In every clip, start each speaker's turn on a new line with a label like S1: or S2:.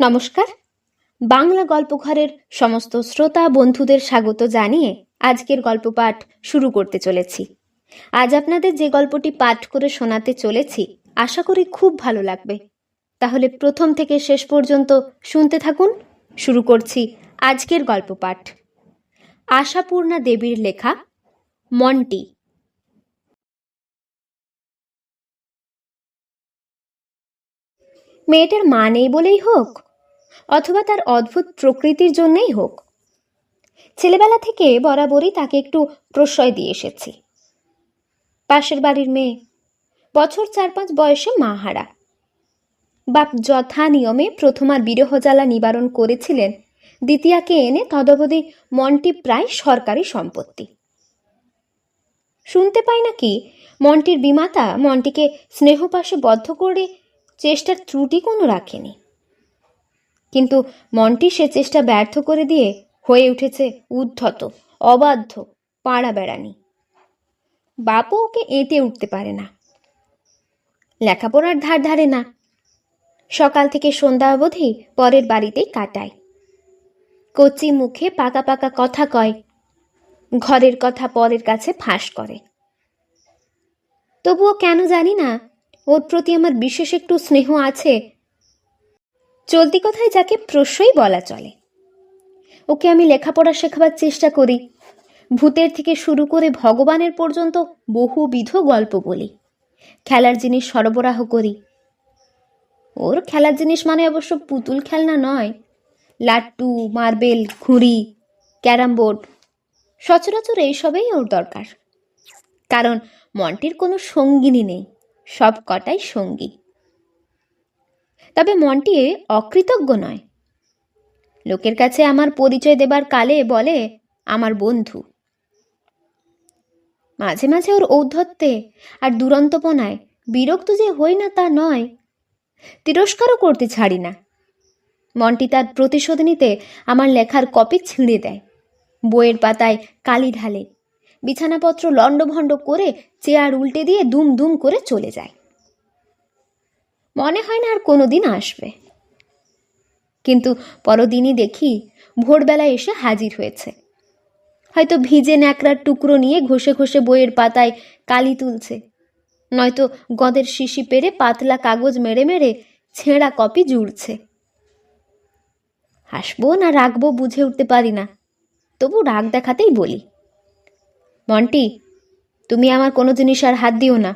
S1: নমস্কার। বাংলা গল্পঘরের সমস্ত শ্রোতা বন্ধুদের স্বাগত জানিয়ে আজকের গল্প পাঠ শুরু করতে চলেছি। আজ আপনাদের যে গল্পটি পাঠ করে শোনাতে চলেছি, আশা করি খুব ভালো লাগবে। তাহলে প্রথম থেকে শেষ পর্যন্ত শুনতে থাকুন। শুরু করছি আজকের গল্প পাঠ আশাপূর্ণা দেবীর লেখা, মন্টি মেয়েটার মা নেই বলেই হোক, অথবা তার অদ্ভুত প্রকৃতির জন্যই হোক। ছেলেবেলা থেকে বরাবরই তাকে একটু প্রশ্রয় দিয়ে এসেছি। পাশের বাড়ির মেয়ে, বছর চার পাঁচ বয়সে মা হারা। বাপ যথা নিয়মে প্রথমার বিরহ জ্বালা নিবারণ করেছিলেন, দ্বিতীয়াকে এনে তদবধি মনটি প্রায় সরকারি সম্পত্তি। শুনতে পাই নাকি মন্টির বিমাতা মন্টিকে স্নেহপাশে বদ্ধ করে চেষ্টার ত্রুটি কোনো রাখেনি। কিন্তু মন্টি সে চেষ্টা ব্যর্থ করে দিয়ে হয়ে উঠেছে উদ্ধত, অবাধ্য, পাড়া বেড়ানি। বাপও ওকে এঁটে উঠতে পারে না। লেখাপড়ার ধার ধারে না। সকাল থেকে সন্ধ্যা অবধি পরের বাড়িতেই কাটায়। কচি মুখে পাকা পাকা কথা কয়, ঘরের কথা পরের কাছে ফাঁস করে। তবুও কেন জানি না ওর প্রতি আমার বিশেষ একটু স্নেহ আছে। চলতি কথায় যাকে প্রশ্রয় বলা চলে। ওকে আমি লেখাপড়া শেখাবার চেষ্টা করি। ভূতের থেকে শুরু করে ভগবানের পর্যন্ত বহুবিধ গল্প বলি। খেলার জিনিস সরবরাহ করি। ওর খেলার জিনিস মানে অবশ্য পুতুল খেলনা নয়। লাট্টু, মার্বেল, ঘুড়ি, ক্যারাম বোর্ড, সচরাচর এইসবেই ওর দরকার। কারণ মন্টির কোনো সঙ্গিনী নেই। সব কটাই সঙ্গী। তবে মন্টি অকৃতজ্ঞ নয়। লোকের কাছে আমার পরিচয় দেবার কালে বলে, আমার বন্ধু। মাঝে মাঝে ওর ঔদ্ধত্যে আর দুরন্তপনায় বিরক্ত যে হই না তা নয়, তিরস্কারও করতে ছাড়ি না। মন্টি তার প্রতিশোধ নিতে আমার লেখার কপি ছিঁড়ে দেয়, বইয়ের পাতায় কালি ঢালে। বিছানাপত্র লণ্ডভণ্ড করে চেয়ার উল্টে দিয়ে দুম দুম করে চলে যায়। মনে হয় না আর কোনো দিন আসবে। কিন্তু পরদিনই দেখি ভোরবেলায় এসে হাজির হয়েছে। হয়তো ভিজে ন্যাকড়ার টুকরো নিয়ে ঘষে ঘষে বইয়ের পাতায় কালি তুলছে। নয়তো গদের শিশি পেরে পাতলা কাগজ মেরে মেরে ছেঁড়া কপি জুড়ছে। হাসবো না রাখব বুঝে উঠতে পারি না। তবু রাগ দেখাতেই বলি। মন্টি, তুমি আমার কোনো জিনিস আর হাত দিও না।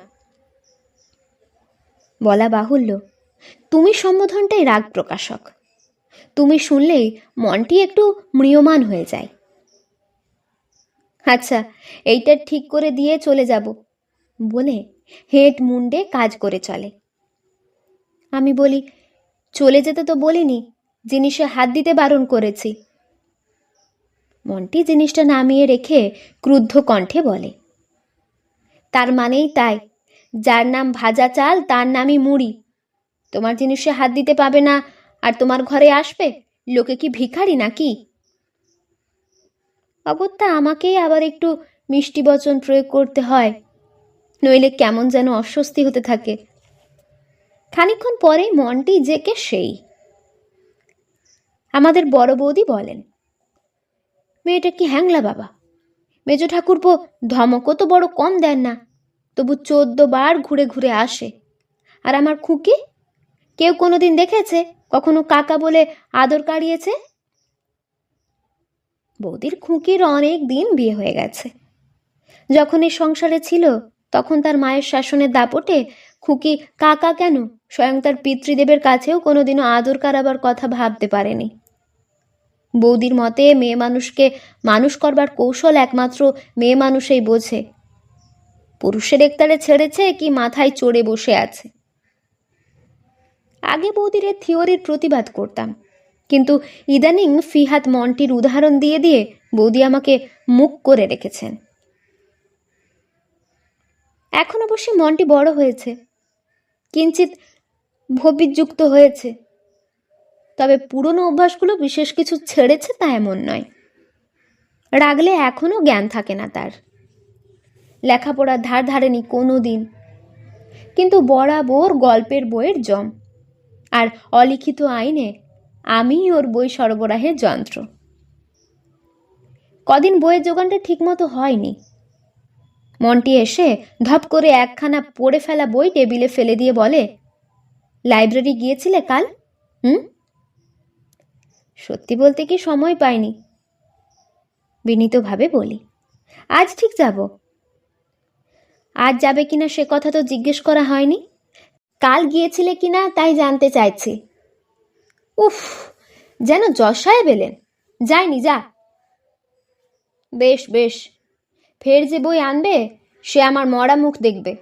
S1: বলা বাহুল্য। তুমি সম্বোধনটাই রাগ প্রকাশক। তুমি শুনলেই মনটি একটু ম্রিয়মান হয়ে যায়। আচ্ছা এইটা ঠিক করে দিয়ে চলে যাব বলে হেড মুন্ডে কাজ করে চলে। আমি বলি, চলে যেতে তো বলিনি, জিনিসে হাত দিতে বারণ করেছি। মন্টি জিনিসটা নামিয়ে রেখে ক্রুদ্ধ কণ্ঠে বলে, তার মানেই তাই। যার নাম ভাজা চাল, তার নামই মুড়ি। তোমার জিনিসে হাত দিতে পাবে না, আর তোমার ঘরে আসবে? লোকে কি ভিখারি নাকি? অগত্যা, আমাকেই আবার একটু মিষ্টি বচন প্রয়োগ করতে হয়। নইলে কেমন যেন অস্বস্তি হতে থাকে। খানিক্ষণ পরে মনটি জেকে সেই। আমাদের বড় বৌদি বলেন মেয়েটা কি হ্যাংলা বাবা? মেজ ঠাকুরপো, ধমকও তো বড় কম দেন না। তবু চোদ্দ বার ঘুরে ঘুরে আসে। আর আমার খুকি? কেউ কোনোদিন দেখেছে? কখনো কাকা বলে আদর কাড়িয়েছে? বৌদির খুঁকির অনেক দিন বিয়ে হয়ে গেছে। যখন এই সংসারে ছিল, তখন তার মায়ের শাসনের দাপটে খুকি কাকা কেন? স্বয়ং তার পিতৃদেবের কাছেও কোনোদিনও আদর কারাবার কথা ভাবতে পারেনি। বৌদির মতে, মেয়ে মানুষকে মানুষ করবার কৌশল একমাত্র মেয়ে মানুষেই বোঝে। পুরুষের একতারে ছেড়েছে কি মাথায় চড়ে বসে আছে। আগে বৌদির থিওরির প্রতিবাদ করতাম, কিন্তু ইদানিং ফিহাত মনটির উদাহরণ দিয়ে দিয়ে বৌদি আমাকে মুখ করে রেখেছেন। এখন অবশ্যই মনটি বড় হয়েছে কিঞ্চিত ভবিযুক্ত হয়েছে। তবে পুরনো অভ্যাসগুলো বিশেষ কিছু ছেড়েছে তা এমন নয়। রাগলে এখনও জ্ঞান থাকে না তার। লেখাপড়ার ধার ধারেনি কোনো দিন কিন্তু বরাবর গল্পের বইয়ের জম। আর অলিখিত আইনে আমি ওর বই সরবরাহের যন্ত্র। কদিন বইয়ের যোগানটা ঠিকমতো হয়নি। মন্টি এসে ধপ করে একখানা পড়ে ফেলা বই টেবিলে ফেলে দিয়ে বলে, লাইব্রেরি গিয়েছিলে কাল? হুম? সত্যি বলতে কি সময় পাইনি? বিনীতভাবে বলি, আজ ঠিক যাব। আজ যাবে কিনা সে কথা তো জিজ্ঞেস করা হয়নি। কাল গিয়েছিলে কিনা তাই জানতে চাইছি। উফ, যেন যশায় বেলেন যায়নি যা। বেশ বেশ। ফের যে বই আনবে, সে আমার মরা মুখ দেখবে।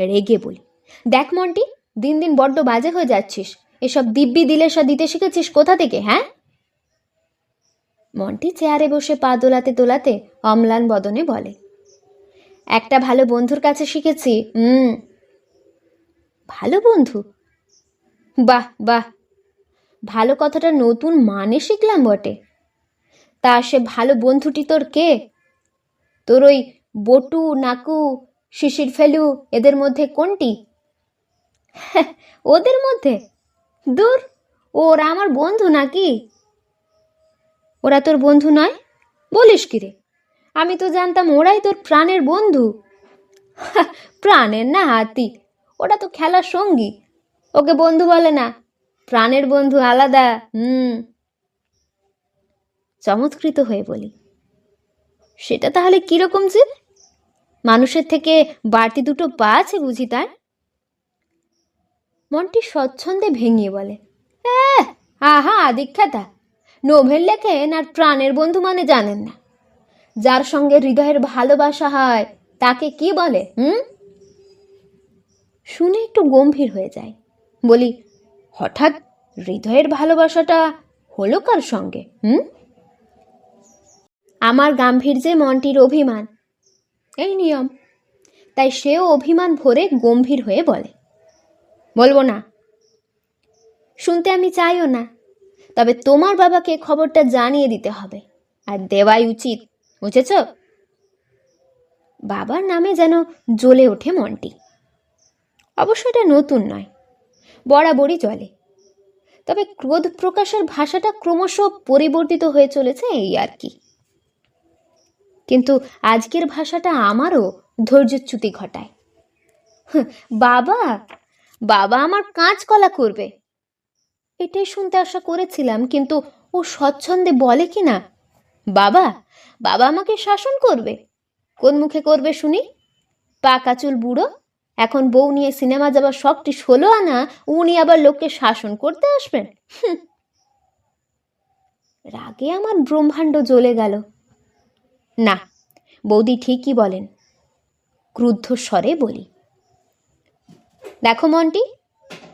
S1: রেগে বলি, দেখ মন্টি, দিন দিন বড্ড বাজে হয়ে যাচ্ছিস। এসব দিব্যি দিলেসা দিতে শিখেছিস কোথা থেকে হ্যাঁ? মন্টি চেয়ারে বসে পা দোলাতে দোলাতে অম্লান বদনে বলে, একটা ভালো বন্ধুর কাছে শিখেছি, হুম। ভালো বন্ধু? বাহ বাহ। ভালো কথাটা নতুন মানে শিখলাম বটে। তা সে ভালো বন্ধুটি তোর কে? তোর ওই বটু, নাকু, শিশির ফেলু, এদের মধ্যে কোনটি? ওদের মধ্যে? দূর, ওরা আমার বন্ধু নাকি? ওরা তোর বন্ধু নয়? বলিস কি রে? আমি তো জানতাম ওরাই তোর প্রাণের বন্ধু। প্রাণের না হাতি, ওটা তো খেলার সঙ্গী। ওকে বন্ধু বলে না, প্রাণের বন্ধু আলাদা, হুম। চমৎকৃত হয়ে বলি, সেটা তাহলে কীরকম যে? মানুষের থেকে বাড়তি দুটো পা আছে বুঝি তার? মনটি স্বচ্ছন্দে ভেঙিয়ে বলে "এহ, আহা দীক্ষাতা। নোভেল লেখেন আর প্রাণের বন্ধু মানে জানেন না। যার সঙ্গে হৃদয়ের ভালোবাসা হয় তাকে কি বলে হুম? শুনে একটু গম্ভীর হয়ে যায়। বলি হঠাৎ হৃদয়ের ভালোবাসাটা হলো কার সঙ্গে হুম? আমার গাম্ভীর্যে মনটির অভিমান। এই নিয়ম। তাই সেও অভিমান ভরে গম্ভীর হয়ে বলে বলব না। শুনতে আমি চাইও না। তবে তোমার বাবাকে খবরটা জানিয়ে দিতে হবে। আর দেওয়াই উচিত বুঝেছ? বাবার নামে যেন জ্বলে ওঠে মনটি। অবশ্য এটা নতুন নয় বরাবরই চলে তবে ক্রোধ প্রকাশের ভাষাটা ক্রমশ পরিবর্তিত হয়ে চলেছে এই আর কি। কিন্তু আজকের ভাষাটা আমারও ধৈর্যচ্যুতি ঘটায়। হাহ, বাবা! বাবা আমার কাঁচকলা করবে। এটাই শুনতে আশা করেছিলাম, কিন্তু ও স্বচ্ছন্দে বলে কি না বাবা বাবা আমাকে শাসন করবে। কোন মুখে করবে শুনি? পাকা চুল বুড়ো, এখন বউ নিয়ে সিনেমা যাবার শখটি ষোলো আনা, উনি আবার লোককে শাসন করতে আসবেন। রাগে আমার ব্রহ্মাণ্ড জ্বলে গেল। না, বৌদি ঠিকই বলেন ক্রুদ্ধ স্বরে বলি। দেখো মন্টি,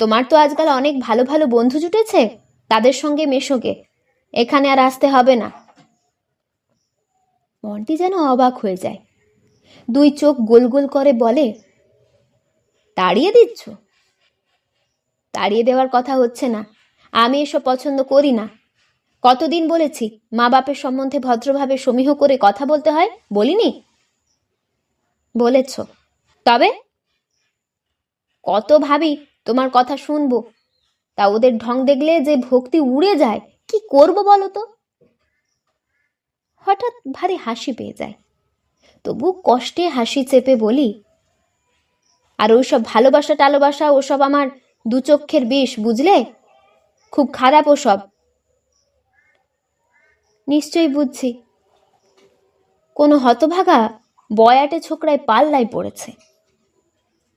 S1: তোমার তো আজকাল অনেক ভালো ভালো বন্ধু জুটেছে, তাদের সঙ্গে মেশোকে এখানে আর আসতে হবে না। মন্টি যেন অবাক হয়ে যায়। দুই চোখ গোল গোল করে বলে, তাড়িয়ে দিচ্ছ? তাড়িয়ে দেওয়ার কথা হচ্ছে না, আমি এসব পছন্দ করি না। কতদিন বলেছি, মা বাপের সম্বন্ধে ভদ্রভাবে সমীহ করে কথা বলতে হয়, বলিনি? বলেছ। তবে কত ভাবি তোমার কথা শুনব। তা ওদের ঢং দেখলে যে ভক্তি উড়ে যায়, কি করব বলো তো? হঠাৎ ভারী হাসি পেয়ে যায়। তবু কষ্টে হাসি চেপে বলি, আর ওইসব ভালোবাসা টালোবাসা, ওসব আমার দু চক্ষের বিষ, বুঝলে? খুব খারাপ ওসব। নিশ্চয়ই বুঝছি। কোনো হতভাগা বয়াটে ছোকরায় পাল্লায় পড়েছে।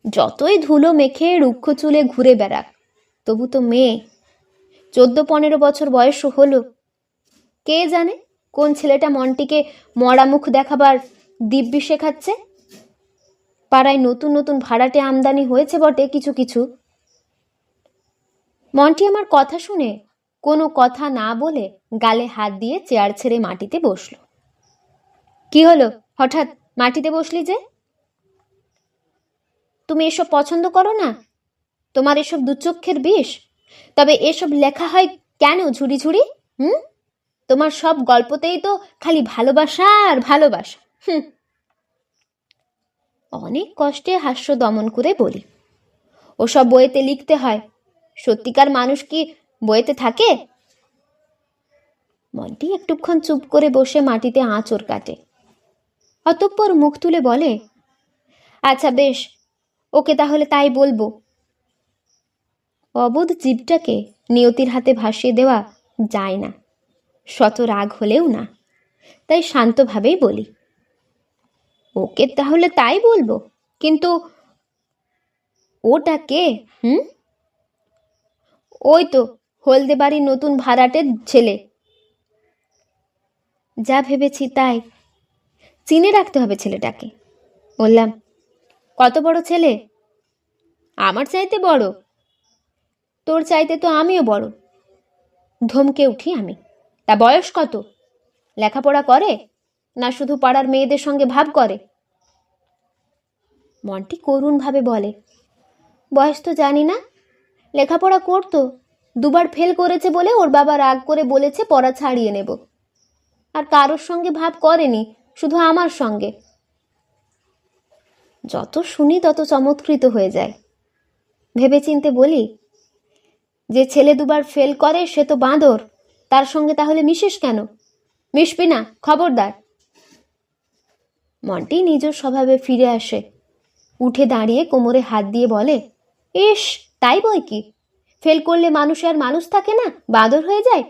S1: যতই ধুলো মেখে রুক্ষ চুলে ঘুরে বেড়াক, তবু তো মেয়ে। চোদ্দ পনেরো বছর বয়স হলো। কে জানে কোন ছেলেটা মনটিকে মরা মুখ দেখাবার দিব্যি শেখাচ্ছে? পাড়ায় নতুন নতুন ভাড়াটে আমদানি হয়েছে বটে কিছু কিছু। মন্টি আমার কথা শুনে কোনো কথা না বলে গালে হাত দিয়ে চেয়ার ছেড়ে মাটিতে বসল। কি হলো? হঠাৎ মাটিতে বসলি যে? তুমি এসব পছন্দ করো না? তোমার এসব দুচক্ষের বিষ? তবে এসব লেখা হয় কেন ঝুড়ি ঝুড়ি? হুম? তোমার সব গল্পতেই তো খালি ভালোবাসা আর ভালোবাসা। হুম। অনেক কষ্টে হাস্য দমন করে বলি। ওসব বইতে লিখতে হয়। সত্যিকার মানুষ কি বইতে থাকে? মন্টি একটুক্ষণ চুপ করে বসে মাটিতে আঁচড় কাটে। অতঃপর মুখ তুলে বলে আচ্ছা বেশ। ওকে তাহলে তাই বলব। অবোধ জীবটাকে নিয়তির হাতে ভাসিয়ে দেওয়া যায় না। শত রাগ হলেও না। তাই শান্তভাবেই বলি, ওকে তাহলে তাই বলব, কিন্তু ওটা কে, হুম? ওই তো হলদে বাড়ির নতুন ভাড়াটের ছেলে। যা ভেবেছি তাই। চিনে রাখতে হবে ছেলেটাকে। বললাম কত বড় ছেলে? আমার চাইতে বড়? তোর চাইতে তো আমিও বড়। ধমকে উঠি আমি। তা বয়স কত? লেখাপড়া করে? না শুধু পাড়ার মেয়েদের সঙ্গে ভাব করে? মনটি করুণভাবে বলে। বয়স তো জানি না। লেখাপড়া করতো। দুবার ফেল করেছে বলে ওর বাবা রাগ করে বলেছে, পড়া ছাড়িয়ে নেব। আর কারোর সঙ্গে ভাব করেনি, শুধু আমার সঙ্গে। যত শুনি তত চমৎকৃত হয়ে যায়। ভেবেচিন্তে বলি, যে ছেলে দুবার ফেল করে, সে তো বাঁদর। তার সঙ্গে তাহলে মিশিস কেন? মিশবি না, খবরদার। মন্টি নিজ স্বভাবে ফিরে আসে। উঠে দাঁড়িয়ে কোমরে হাত দিয়ে বলে, ইস, তাই বই কি? ফেল করলে মানুষে আর মানুষ থাকে না, বাঁদর হয়ে যায়?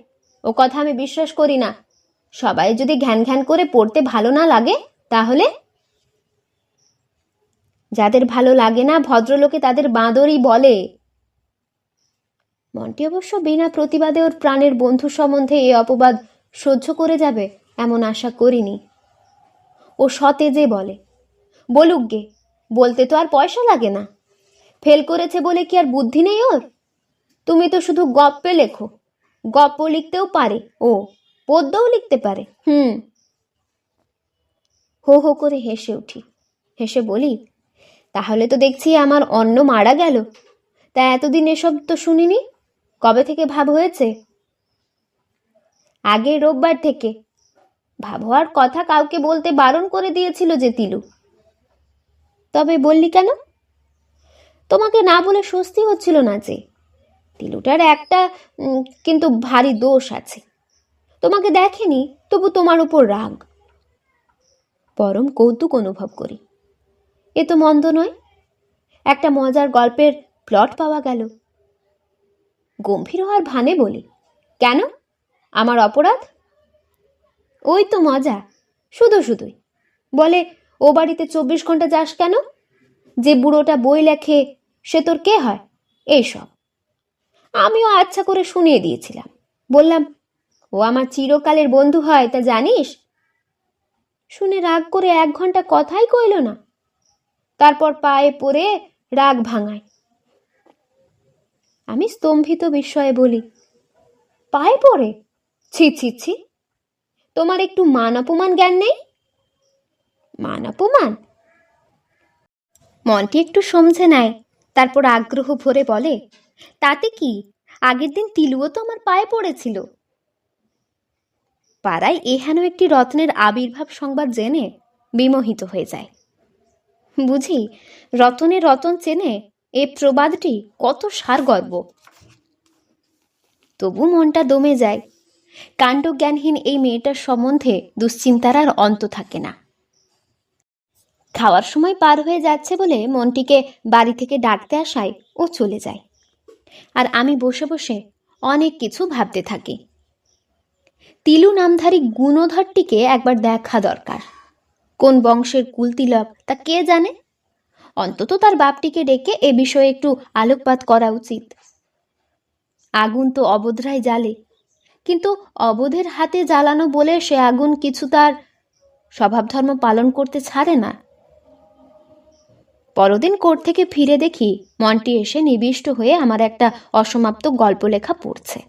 S1: ও কথা আমি বিশ্বাস করি না। সবাই যদি ঘ্যান ঘ্যান করে পড়তে ভালো না লাগে, তাহলে যাদের ভালো লাগে না, ভদ্রলোকে তাদের বাঁদরই বলে। মন্টি অবশ্য বিনা প্রতিবাদে ওর প্রাণের বন্ধু সম্বন্ধে এ অপবাদ সহ্য করে যাবে, এমন আশা করিনি। ও সতেজে বলে, বলুক গে, বলতে তো আর পয়সা লাগে না। ফেল করেছে বলে কি আর বুদ্ধি নেই ওর? তুমি তো শুধু গপ্পে লেখো, গপ্প লিখতেও পারে, ও পদ্যও লিখতে পারে, হুম। হো হো করে হেসে উঠি, হেসে বলি তাহলে তো দেখছি আমার অন্ন মারা গেল। তা এতদিন এসব তো শুনিনি? কবে থেকে ভাব হয়েছে? আগের রোববার থেকে। ভাব হওয়ার কথা কাউকে বলতে বারণ করে দিয়েছিল যে তিলু। তবে বললি কেন? তোমাকে না বলে স্বস্তি হচ্ছিল না যে, তিলুটার একটা কিন্তু ভারী দোষ আছে। তোমাকে দেখেনি, তবু তোমার উপর রাগ। পরম কৌতুক অনুভব করি। এ তো মন্দ নয়। একটা মজার গল্পের প্লট পাওয়া গেল। গম্ভীর হওয়ার ভানে বলি, কেন? আমার অপরাধ? ওই তো মজা, শুধু শুধুই। বলে, ও বাড়িতে চব্বিশ ঘণ্টা যাস কেন? যে বুড়োটা বই লেখে, সে তোর কে হয়? এইসব আমিও আচ্ছা করে শুনিয়ে দিয়েছিলাম। বললাম, ও আমার চিরকালের বন্ধু হয়, তা জানিস? শুনে রাগ করে এক ঘণ্টা কথাই কইল না। তারপর পায়ে পড়ে রাগ ভাঙায়। আমি স্তম্ভিত বিস্ময়ে বলি, পায়ে পড়ে? ছি ছি ছি। তোমার একটু মান অপমান জ্ঞান নেই? মান অপমান? মনটি একটু সমঝে নেয়, তারপর আগ্রহ ভরে বলে, তাতে কি? আগের দিন তিলুও তো আমার পায়ে পড়েছিল। পাড়ায় এহেন একটি রত্নের আবির্ভাব সংবাদ জেনে বিমোহিত হয়ে যায়। বুঝি? রতনে রতন চেনে এ প্রবাদটি কত সারগর্ব। তবু মনটা দমে যায়। কাণ্ডজ্ঞানহীন এই মেয়েটার সম্বন্ধে দুশ্চিন্তার আর অন্ত থাকে না। খাওয়ার সময় পার হয়ে যাচ্ছে বলে মনটিকে বাড়ি থেকে ডাকতে আসায় ও চলে যায়। আর আমি বসে বসে অনেক কিছু ভাবতে থাকি। তিলু নামধারী গুণধরটিকে একবার দেখা দরকার। কোন বংশের কুলতিলক, তা কে জানে? অন্তত তার বাপটিকে ডেকে এ বিষয়ে একটু আলোকপাত করা উচিত। আগুন তো অবোধরাই জ্বালে। কিন্তু অবোধের হাতে জ্বালানো বলে সে আগুন কিছু তার স্বভাবধর্ম পালন করতে ছাড়ে না। পরদিন কোর্ট থেকে ফিরে দেখি মন্টি এসে নিবিষ্ট হয়ে আমার একটা অসমাপ্ত গল্প লেখা পড়ছে।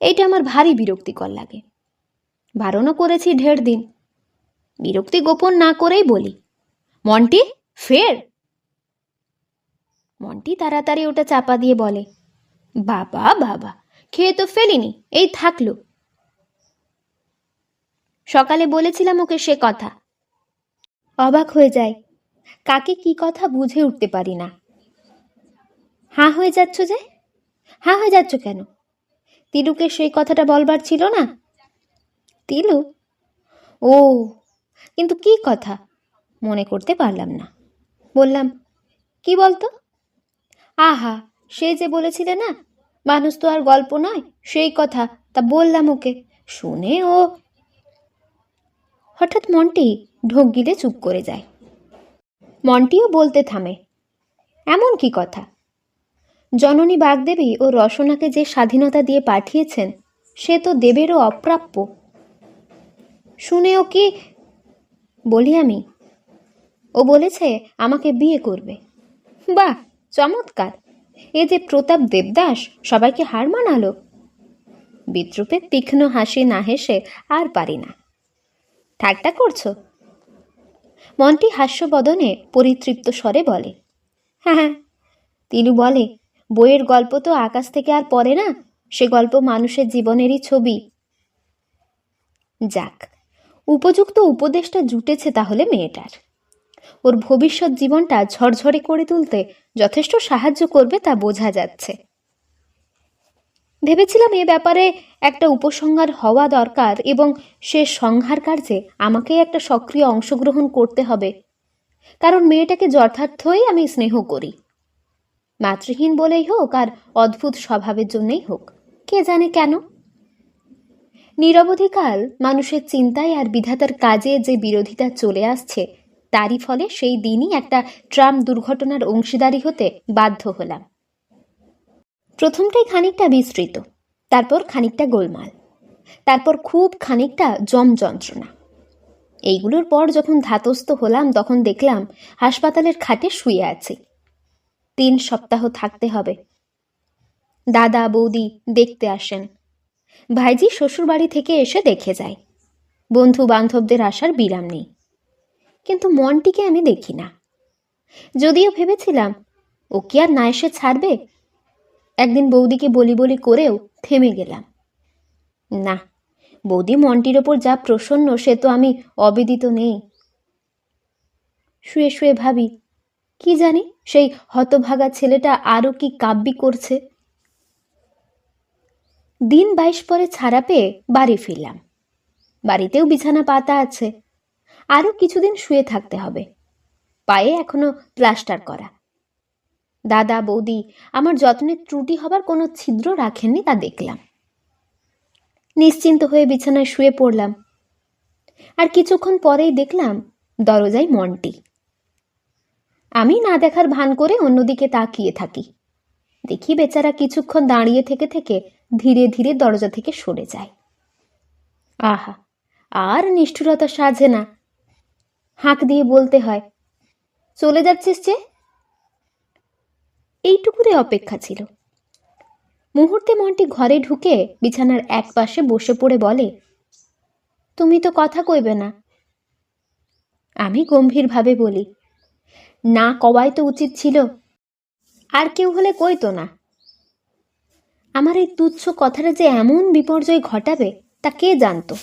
S1: এইটা আমার ভারী বিরক্তিকর লাগে। বারণও করেছি ঢের দিন। বিরক্তি গোপন না করেই বলি। মন্টি, ফের? মন্টি তাড়াতাড়ি ওটা চাপা দিয়ে বলে, বাবা বাবা, খেয়ে তো ফেলিনি, এই থাকল। সকালে বলেছিলাম ওকে সে কথা। অবাক হয়ে যায়, কাকে কি কথা বুঝে উঠতে পারি না। হাঁ হয়ে যাচ্ছ যে? হ্যাঁ হয়ে যাচ্ছ কেন? তিলুকে সেই কথাটা বলবার ছিল না? তিলু? ও কিন্তু কি কথা? মনে করতে পারলাম না। বললাম, কি বলতো? আহা, সে যে বলেছিলে না, মানুষ তো আর গল্প নয়, সেই কথা, তা বললাম ওকে, শুনে ও হঠাৎ মন্টি ঢোক গিলে চুপ করে যায়। মন্টিও বলতে থামে, এমন কি কথা? জননী বাগদেবী ও রসনাকে যে স্বাধীনতা দিয়ে পাঠিয়েছেন, সে তো দেবেরও অপ্রাপ্য। শুনেও কি বলি আমি। ও বলেছে আমাকে বিয়ে করবে। বাহ, চমৎকার। এ যে প্রতাপ দেবদাস, সবাইকে হার মানালো। বিদ্রুপের তীক্ষ্ণ হাসি না হেসে আর পারি না। ঠাট্টা করছ? মনটি হাস্যবদনে পরিতৃপ্ত স্বরে বলে। হ্যাঁ হ্যাঁ তিলু বলে, বইয়ের গল্প তো আকাশ থেকে আর পড়ে না, সে গল্প মানুষের জীবনেরই ছবি। যাক উপযুক্ত উপদেশটা জুটেছে তাহলে মেয়েটার। ওর ভবিষ্যৎ জীবনটা ঝরঝরে করে তুলতে যথেষ্ট সাহায্য করবে তা বোঝা যাচ্ছে। ভেবেছিলাম এ ব্যাপারে একটা উপসংহার হওয়া দরকার এবং সে সংহার কার্যে আমাকে একটা সক্রিয় অংশগ্রহণ করতে হবে। কারণ মেয়েটাকে যথার্থই আমি স্নেহ করি। মাতৃহীন বলেই হোক আর অদ্ভুত স্বভাবের জন্যই হোক, কে জানে কেন? নিরবধিকাল মানুষের চিন্তায় আর বিধাতার কাজে যে বিরোধিতা চলে আসছে, তারই ফলে সেই দিনই একটা ট্রাম দুর্ঘটনার অংশীদারি হতে বাধ্য হলাম। প্রথমটাই খানিকটা বিস্তৃত, তারপর খানিকটা গোলমাল, তারপর খুব খানিকটা জম যন্ত্রণা। এইগুলোর পর যখন ধাতস্থ হলাম, তখন দেখলাম হাসপাতালের খাটে শুয়ে আছি। তিন সপ্তাহ থাকতে হবে। দাদা, বৌদি দেখতে আসেন। ভাইজি শ্বশুরবাড়ি থেকে এসে দেখে যায়। বন্ধু বান্ধবদের আসার বিরাম নেই। কিন্তু মনটিকে আমি দেখি না। যদিও ভেবেছিলাম, ও কি আর না এসে ছাড়বে? একদিন বৌদিকে বলি বলি করেও থেমে গেলাম। না, বৌদি মনটির ওপর যা প্রসন্ন, সে তো আমি অবেদিত নেই। শুয়ে শুয়ে ভাবি, কি জানি সেই হতভাগা ছেলেটা আরও কি কাব্যি করছে। দিন বাইশ পরে ছাড়া পেয়ে বাড়ি ফিরলাম। বাড়িতেও বিছানা পাতা আছে। আরও কিছুদিন শুয়ে থাকতে হবে। পায়ে এখনও প্লাস্টার করা। দাদা, বৌদি আমার যত্নের ত্রুটি হবার কোনো ছিদ্র রাখেননি তা দেখলাম। নিশ্চিন্ত হয়ে বিছানায় শুয়ে পড়লাম। আর কিছুক্ষণ পরেই দেখলাম দরজায় মন্টি। আমি না দেখার ভান করে অন্যদিকে তাকিয়ে থাকি। দেখি বেচারা কিছুক্ষণ দাঁড়িয়ে থেকে থেকে ধীরে ধীরে দরজা থেকে সরে যায়। আহা, আর নিষ্ঠুরতা সাজে না। হাঁক দিয়ে বলতে হয়, চলে যাচ্ছিস যে? এইটুকুরে অপেক্ষা ছিল। মুহূর্তে মনটি ঘরে ঢুকে বিছানার এক পাশে বসে পড়ে বলে, তুমি তো কথা কইবে না। আমি গম্ভীরভাবে বলি, না কওয়াই তো উচিত ছিল। আর কেউ হলে কইতো না। আমার এই তুচ্ছ কথাটা যে এমন বিপর্যয় ঘটাবে, তা কে জানতো?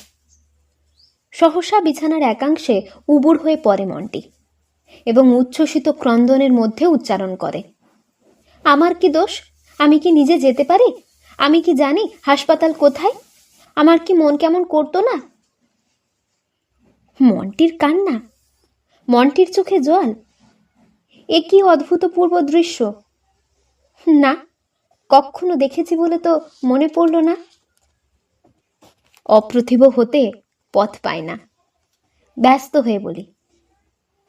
S1: সহসা বিছানার একাংশে উবুর হয়ে পড়ে মনটি এবং উচ্ছ্বসিত ক্রন্দনের মধ্যে উচ্চারণ করে। আমার কি দোষ? আমি কি নিজে যেতে পারি? আমি কি জানি হাসপাতাল কোথায়? আমার কি মন কেমন করতো না? মনটির কান্না, মনটির চোখে জল, এ কি অদ্ভুতপূর্ব দৃশ্য? না কখনো দেখেছি বলে তো মনে পড়ল না। অপ্রতিভ হতে পথ পায় না। ব্যস্ত হয়ে বলি,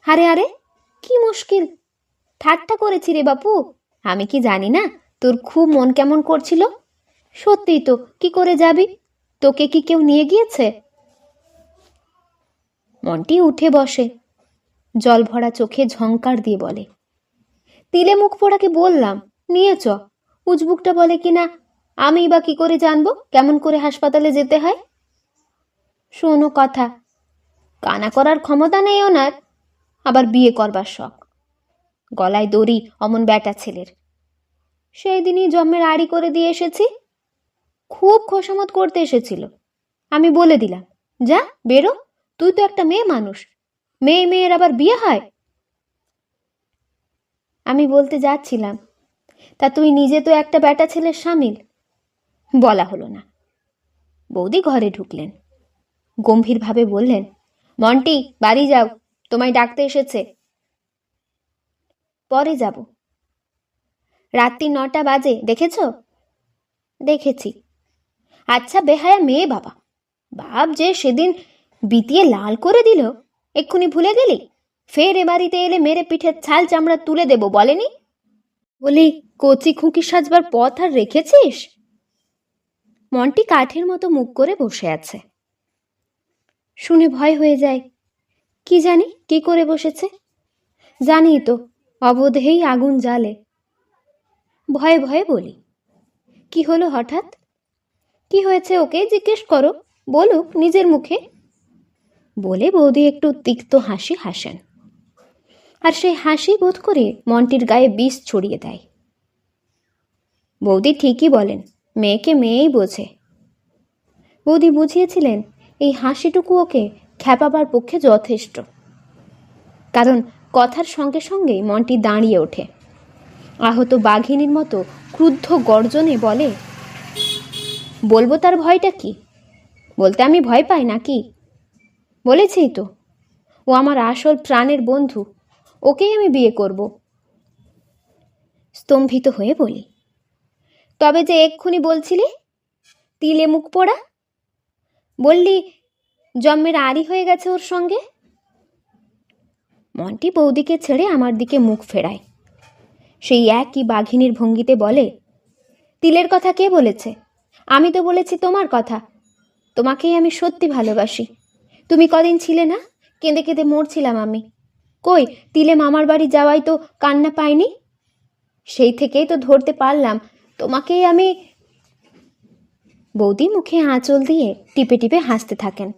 S1: আরে আরে, কি মুশকিল? ঠাট্টা করেছি রে বাপু। আমি কি জানি না তোর খুব মন কেমন করছিল? সত্যিই তো, কি করে যাবি? তোকে কি কেউ নিয়ে গিয়েছে? মনটি উঠে বসে জল ভরা চোখে ঝংকার দিয়ে বলে, তিলে মুখ পোড়াকে বললাম, নিয়ে চ। উজবুকটা বলে কিনা? আমি বা কি করে জানব? কেমন করে হাসপাতালে যেতে হয়? শোনো কথা, কানা করার ক্ষমতা নেই ওনার, আবার বিয়ে করবার শখ। গলায় দড়ি, অমন ব্যাটা ছেলের। সেই দিনই জন্মের আড়ি করে দিয়ে এসেছি। খুব খোসামত করতে এসেছিল। আমি বলে দিলাম, যা, বেরো, তুই তো একটা মেয়ে মানুষ, মেয়ে মেয়ের আবার বিয়ে হয়? আমি বলতে যাচ্ছিলাম তা তুই নিজে তো একটা বেটা ছেলের সামিল বলা হলো না। বৌদি ঘরে ঢুকলেন। গম্ভীরভাবে বললেন, মন্টি, বাড়ি যাও, তোমায় ডাকতে এসেছে। পরে যাব। রাত্রি নটা বাজে, দেখেছ? দেখেছি। আচ্ছা বেহায়া মেয়ে বাবা। বাপ যে সেদিন বিতিয়ে লাল করে দিল, এক্ষুনি ভুলে গেলি? ফের এ বাড়িতে এলে মেরে পিঠের ছাল চামড়া তুলে দেব বলেনি? বলি, কচি খুঁকি সাজবার পথ আর রেখেছিস? মনটি কাঠের মতো মুখ করে বসে আছে। শুনে ভয় হয়ে যায়। কি জানি, কি করে বসেছে? জানি তো, অবধেই আগুন জ্বালে। ভয়ে ভয়ে বলি, কি হলো হঠাৎ? কি হয়েছে ওকে জিজ্ঞেস করো, বলুক নিজের মুখে। বলে বৌদি একটু তিক্ত হাসি হাসেন। আর সেই হাসি বোধ করে মন্টির গায়ে বিষ ছড়িয়ে দেয়। বৌদি ঠিকই বলেন, মেয়েকে মেয়েই বোঝে। বৌদি বুঝিয়েছিলেন, এই হাসিটুকু ওকে খ্যাপাবার পক্ষে যথেষ্ট। কারণ কথার সঙ্গে সঙ্গেই মনটি দাঁড়িয়ে ওঠে। আহত বাঘিনীর মতো ক্রুদ্ধ গর্জনে বলে, বলব তার ভয়টা কি? বলতে আমি ভয় পাই নাকি? বলেছি তো। ও আমার আসল প্রাণের বন্ধু ওকেই আমি বিয়ে করব। স্তম্ভিত হয়ে বলি, তবে যে এক্ষুনি বলছিলি, তিলে মুখ পোড়া? বললি, জন্মের আড়ি হয়ে গেছে ওর সঙ্গে? মন্টি বৌদিকে ছেড়ে আমার দিকে মুখ ফেরায়। সেই একই বাঘিনীর ভঙ্গিতে বলে, তিলের কথা কে বলেছে? আমি তো বলেছি তোমার কথা। তোমাকেই আমি সত্যি ভালোবাসি। তুমি কদিন ছিলে না? কেঁদে কেঁদে মরছিলাম আমি। কই, তিলে মামার বাড়ি যাওয়াই তো কান্না পাইনি? সেই থেকেই তো ধরতে পারলাম। তোমাকেই আমি বৌদি মুখে আঁচল দিয়ে টিপে টিপে হাসতে থাকেন।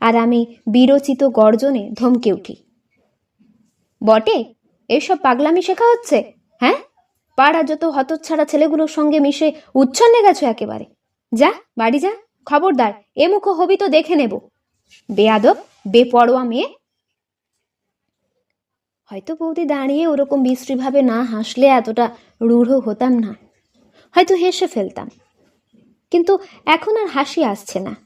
S1: আর আমি বিরচিত গর্জনে ধমকে উঠি। বটে, এসব পাগলামি শেখা হচ্ছে? হ্যাঁ? পাড়া যত হতচ্ছাড়া ছেলেগুলোর সঙ্গে মিশে উচ্ছন্নে গেছো একেবারে। যা, বাড়ি যা, খবরদার এ মুখো হবি তো দেখে নেব। বেয়াদব, বেপরোয়া মেয়ে হয়তো বৌদি দাঁড়িয়ে ওরকম বিশ্রীভাবে না হাসলে এতটা রূঢ় হতাম না। হয়তো হেসে ফেলতাম। কিন্তু এখন আর হাসি আসছে না।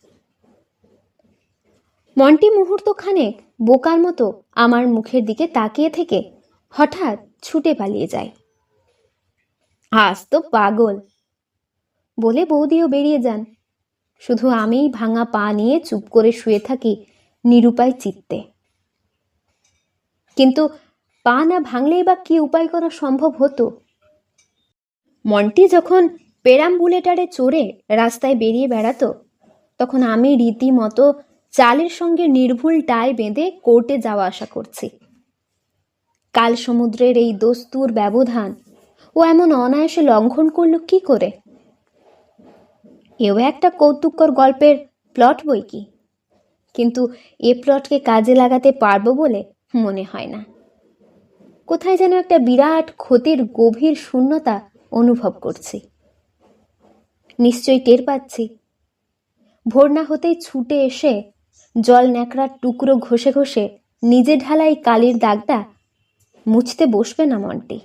S1: মন্টি মুহূর্তখানেক বোকার মতো আমার মুখের দিকে তাকিয়ে থেকে হঠাৎ ছুটে পালিয়ে যায়। আজ তো পাগল, বলে বৌদিও বেরিয়ে যান। শুধু আমিই ভাঙা পা নিয়ে চুপ করে শুয়ে থাকি নিরুপায় চিত্তে। কিন্তু পা না ভাঙলেই বা কি উপায় করা সম্ভব হতো? মন্টি যখন পেরাম্বুলেটারে চড়ে রাস্তায় বেরিয়ে বেড়াতো, তখন আমি রীতিমতো চালের সঙ্গে নির্ভুল টাই বেঁধে কোর্টে যাওয়া আসা করছি। কাল সমুদ্রের এই দস্তুর ব্যবধান, ও এমন অনায়াসে লঙ্ঘন করল কি করে? এও একটা কৌতুককর গল্পের প্লট বই কি? কিন্তু এ প্লটকে কাজে লাগাতে পারব বলে মনে হয় না। কোথায় যেন একটা বিরাট ক্ষতির গভীর শূন্যতা অনুভব করছি। নিশ্চয়ই টের পাচ্ছি। ভোর না হতেই ছুটে এসে জল ন্যাকড়ার টুকরো ঘষে ঘষে নিজে ঢালাই কালির দাগটা মুছতে বসবে না মনটি।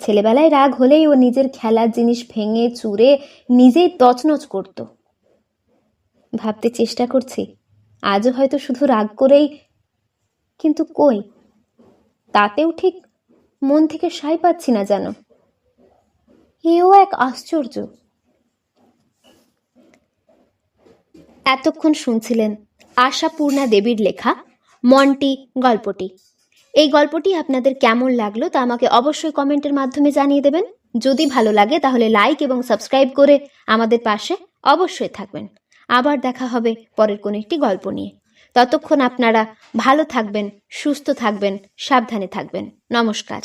S1: ছেলেবেলায় রাগ হলেই ও নিজের খেলার জিনিস ভেঙে, চুরে নিজেই তছনছ করত। ভাবতে চেষ্টা করছি, আজও হয়তো শুধু রাগ করেই, কিন্তু কই? তাতেও ঠিক মন থেকে সাই পাচ্ছি না যেন। এও এক আশ্চর্য। এতক্ষণ শুনছিলেন আশাপূর্ণা দেবীর লেখা মন্টি গল্পটি। এই গল্পটি আপনাদের কেমন লাগল তা আমাকে অবশ্যই কমেন্টের মাধ্যমে জানিয়ে দেবেন। যদি ভালো লাগে তাহলে লাইক এবং সাবস্ক্রাইব করে আমাদের পাশে অবশ্যই থাকবেন। আবার দেখা হবে পরের কোনো একটি গল্প নিয়ে। ততক্ষণ আপনারা ভালো থাকবেন সুস্থ থাকবেন সাবধানে থাকবেন। নমস্কার।